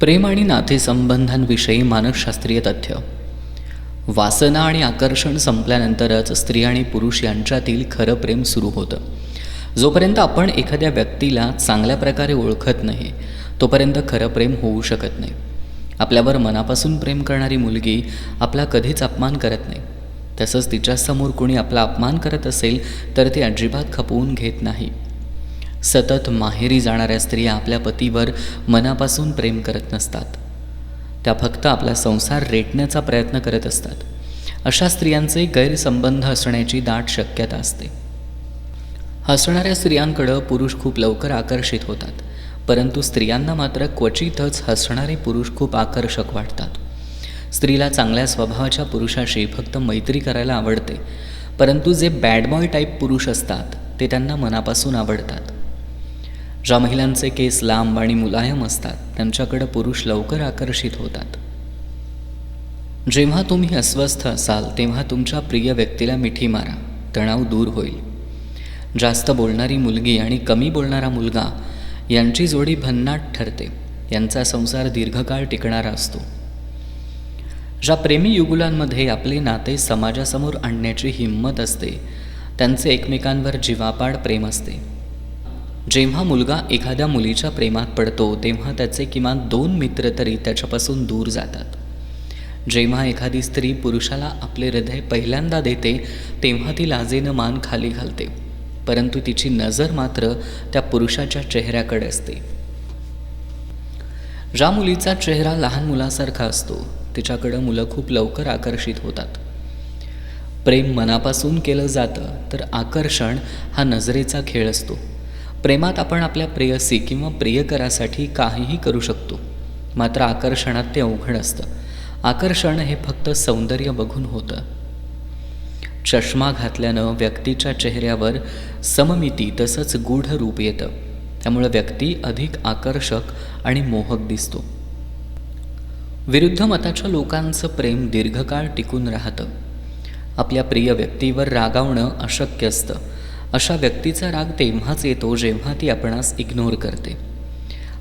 प्रेम आणि नातेसंबंधांविषयी मानसशास्त्रीय तथ्य. वासना आणि आकर्षण संपल्यानंतरच स्त्री आणि पुरुष यांच्यातील खरं प्रेम सुरू होतं. जोपर्यंत आपण एखाद्या व्यक्तीला चांगल्या प्रकारे ओळखत नाही तोपर्यंत खरं प्रेम होऊ शकत नाही. आपल्यावर मनापासून प्रेम करणारी मुलगी आपला कधीच अपमान करत नाही. तसंच तिच्यासमोर कोणी आपला अपमान करत असेल तर ती अजिबात खपवून घेत नाही. सतत माहेरी जाणाऱ्या स्त्रिया आपल्या पतीवर मनापासून प्रेम करत नसतात. त्या फक्त आपला संसार रेटण्याचा प्रयत्न करत असतात. अशा स्त्रियांचे गैरसंबंध असण्याची दाट शक्यता असते. हसणाऱ्या स्त्रियांकडं पुरुष खूप लवकर आकर्षित होतात परंतु स्त्रियांना मात्र क्वचितच हसणारे पुरुष खूप आकर्षक वाटतात. स्त्रीला चांगल्या स्वभावाच्या पुरुषाशी फक्त मैत्री करायला आवडते परंतु जे बॅड बॉय टाईप पुरुष असतात ते त्यांना मनापासून आवडतात. ज्या महिलांचे केस लांब आणि मुलायम असतात त्यांच्याकडं पुरुष लवकर आकर्षित होतात. जेव्हा तुम्ही अस्वस्थ असाल तेव्हा तुमच्या प्रिय व्यक्तीला मिठी मारा तणाव दूर होईल. जास्त बोलणारी मुलगी आणि कमी बोलणारा मुलगा यांची जोडी भन्नाट ठरते यांचा संसार दीर्घकाळ टिकणारा असतो. ज्या प्रेमी युगुलांमध्ये आपले नाते समाजासमोर आणण्याची हिंमत असते त्यांचे एकमेकांवर जीवापाड प्रेम असते. जेव्हा मुलगा एखाद्या मुलीच्या प्रेमात पडतो तेव्हा त्याचे किमान दोन मित्र तरी त्याच्यापासून दूर जातात. जेव्हा एखादी स्त्री पुरुषाला आपले हृदय पहिल्यांदा देते तेव्हा ती लाजेनं मान खाली घालते. परंतु तिची नजर मात्र त्या पुरुषाच्या चेहऱ्याकडे असते. ज्या मुलीचा चेहरा लहान मुलासारखा असतो तिच्याकडं मुलं खूप लवकर आकर्षित होतात. प्रेम मनापासून केलं जातं तर आकर्षण हा नजरेचा खेळ असतो. प्रेमात आपण आपल्या प्रेयसी किंवा प्रियकरासाठी काहीही करू शकतो. मात्र आकर्षणात ते अवघड असतं. आकर्षण हे फक्त सौंदर्य बघून होतं. चष्मा घातल्यानं व्यक्तीच्या चेहऱ्यावर सममिती तसंच गूढ रूप येतं. त्यामुळे व्यक्ती अधिक आकर्षक आणि मोहक दिसतो. विरुद्ध मताच्या लोकांचं प्रेम दीर्घकाळ टिकून राहतं. आपल्या प्रिय व्यक्तीवर रागावणं अशक्य असतं. अशा व्यक्तीचा राग तेव्हाच येतो जेव्हा ती आपणास इग्नोर करते.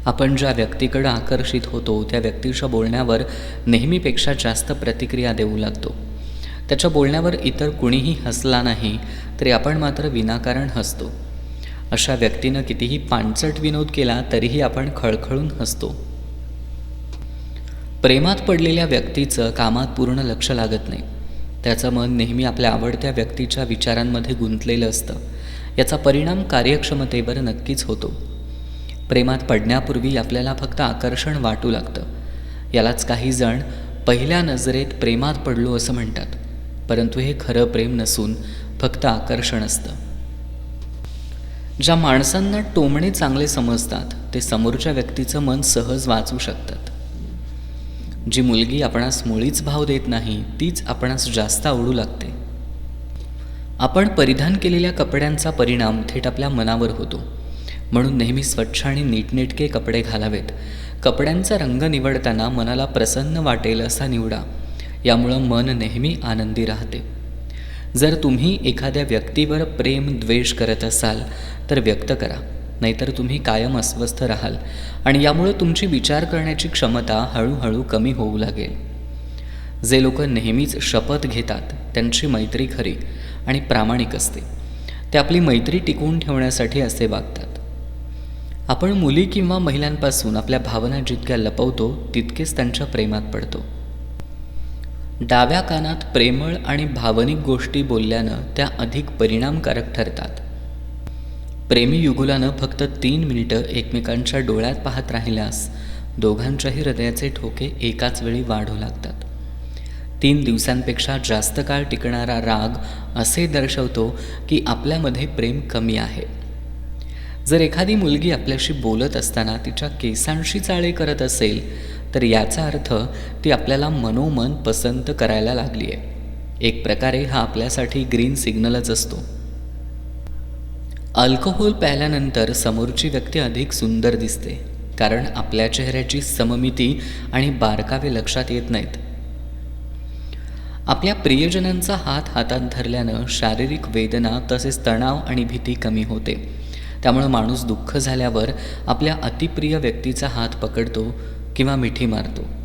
आपण ज्या व्यक्तीकडं आकर्षित होतो त्या व्यक्तीच्या बोलण्यावर नेहमीपेक्षा जास्त प्रतिक्रिया देऊ लागतो. त्याच्या बोलण्यावर इतर कुणीही हसला नाही तरी आपण मात्र विनाकारण हसतो. अशा व्यक्तीनं कितीही पाणचट विनोद केला तरीही आपण खळखळून हसतो. प्रेमात पडलेल्या व्यक्तीचं कामात पूर्ण लक्ष लागत नाही. त्याचं मन नेहमी आपल्या आवडत्या व्यक्तीच्या विचारांमध्ये गुंतलेलं असतं. याचा परिणाम कार्यक्षमतेवर नक्कीच होतो. प्रेमात पडण्यापूर्वी आपल्याला फक्त आकर्षण वाटू लागतं. यालाच काही जण पहिल्या नजरेत प्रेमात पडलो असं म्हणतात. परंतु हे खरं प्रेम नसून फक्त आकर्षण असतं. ज्या माणसांना टोमणे चांगले समजतात ते समोरच्या व्यक्तीचं मन सहज वाचू शकतात. जी मुलगी आपणास मुळीच भाव देत नाही तीच आपणास जास्त आवडू लागते. आपण परिधान केलेल्या कपड्यांचा परिणाम थेट आपल्या मनावर होतो. म्हणून नेहमी स्वच्छ आणि नीटनेटके कपडे घालावेत. कपड्यांचा रंग निवडताना मनाला प्रसन्न वाटेल असा निवडा. यामुळं मन नेहमी आनंदी राहते. जर तुम्ही एखाद्या व्यक्तीवर प्रेम द्वेष करत असाल तर व्यक्त करा. नाहीतर तुम्ही कायम अस्वस्थ राहाल. आणि यामुळं तुमची विचार करण्याची क्षमता हळूहळू कमी होऊ लागेल. जे लोक नेहमीच शपथ घेतात त्यांची मैत्री खरी. आणि प्रामाणिक असते. ते आपली मैत्री टिकवून ठेवण्यासाठी असे वागतात. आपण मुली किंवा महिलांपासून आपल्या भावना जितक्या लपवतो तितकेच त्यांच्या प्रेमात पडतो. डाव्या कानात प्रेमळ आणि भावनिक गोष्टी बोलल्यानं त्या अधिक परिणामकारक ठरतात. प्रेमी युगुलानं फक्त तीन मिनिटं एकमेकांच्या डोळ्यात पाहत राहिल्यास दोघांच्याही हृदयाचे ठोके एकाच वेळी वाढू लागतात. तीन दिवसांपेक्षा जास्त काळ टिकणारा राग असे दर्शवतो की आपल्यामध्ये प्रेम कमी आहे. जर एखादी मुलगी आपल्याशी बोलत असताना तिच्या केसांशी चाळे करत असेल तर याचा अर्थ ती आपल्याला मनोमन पसंत करायला लागली आहे. एक प्रकारे हा आपल्यासाठी ग्रीन सिग्नलच असतो. अल्कोहोल प्यायल्यानंतर समोरची व्यक्ती अधिक सुंदर दिसते कारण आपल्या चेहऱ्याची सममिती आणि बारकावे लक्षात येत नाहीत. आपल्या प्रियजनांचा हात हातात धरल्यानं शारीरिक वेदना तसेच तणाव आणि भीती कमी होते. त्यामुळं माणूस दुःख झाल्यावर आपल्या अतिप्रिय व्यक्तीचा हात पकडतो किंवा मिठी मारतो.